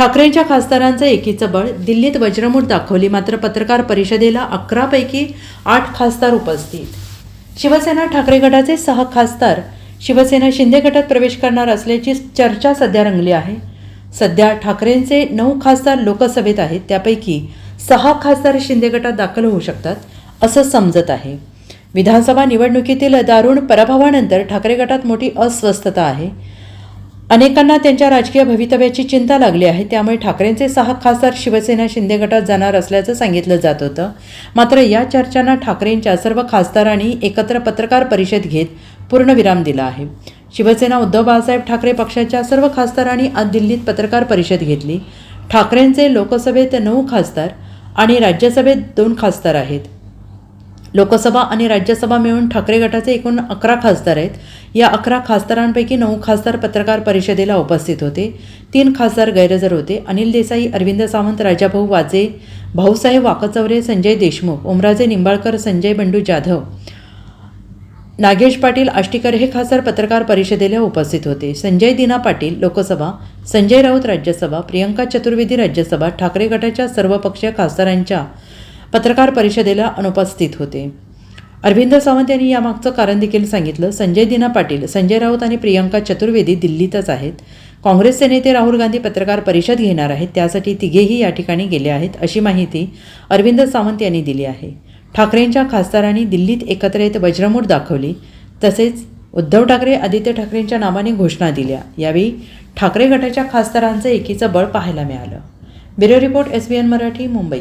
ठाकरेंच्या खासदारांचं एकीचं बळ दिल्लीत वज्रमूठ दाखवली मात्र पत्रकार परिषदेला अकरापैकी आठ खासदार उपस्थित. शिवसेना ठाकरे गटाचे सहा खासदार शिवसेना शिंदे गटात प्रवेश करणार असल्याची चर्चा सध्या रंगली आहे. सध्या ठाकरेंचे नऊ खासदार लोकसभेत आहेत त्यापैकी सहा खासदार शिंदे गटात दाखल होऊ शकतात असं समजत आहे. विधानसभा निवडणुकीतील दारुण पराभवानंतर ठाकरे गटात मोठी अस्वस्थता आहे. अनेकांना त्यांच्या राजकीय भवितव्याची चिंता लागली आहे. त्यामुळे ठाकरेंचे सहा खासदार शिवसेना शिंदे गटात जाणार असल्याचं सांगितलं जात होतं. मात्र या चर्चांना ठाकरेंच्या सर्व खासदारांनी एकत्र पत्रकार परिषद घेत पूर्णविराम दिला आहे. शिवसेना उद्धव बाळासाहेब ठाकरे पक्षाच्या सर्व खासदारांनी आज दिल्लीत पत्रकार परिषद घेतली. ठाकरेंचे लोकसभेत नऊ खासदार आणि राज्यसभेत दोन खासदार आहेत. लोकसभा आणि राज्यसभा मिळून ठाकरे गटाचे एकूण अकरा खासदार आहेत. या अकरा खासदारांपैकी नऊ खासदार पत्रकार परिषदेला उपस्थित होते. तीन खासदार गैरहजर होते. अनिल देसाई अरविंद सावंत राजाभाऊ वाजे भाऊसाहेब वाकचौरे संजय देशमुख ओमराजे निंबाळकर संजय बंडू जाधव नागेश पाटील आष्टीकर हे खासदार पत्रकार परिषदेला उपस्थित होते. संजय दिना पाटील लोकसभा संजय राऊत राज्यसभा प्रियंका चतुर्वेदी राज्यसभा ठाकरे गटाच्या सर्वपक्षीय खासदारांच्या पत्रकार परिषदेला अनुपस्थित होते. अरविंद सावंत यांनी यामागचं कारण देखील सांगितलं. संजय दिना पाटील संजय राऊत आणि प्रियंका चतुर्वेदी दिल्लीतच आहेत. काँग्रेसचे नेते राहुल गांधी पत्रकार परिषद घेणार आहेत. त्यासाठी तिघेही या ठिकाणी गेले आहेत अशी माहिती अरविंद सावंत यांनी दिली आहे. ठाकरेंच्या खासदारांनी दिल्लीत एकत्र येत वज्रमूठ दाखवली. तसेच उद्धव ठाकरे आदित्य ठाकरेंच्या नावाने घोषणा दिल्या. यावेळी ठाकरे गटाच्या खासदारांचं एकीचं बळ पाहायला मिळालं. Bureau report S B N Marathi Mumbai.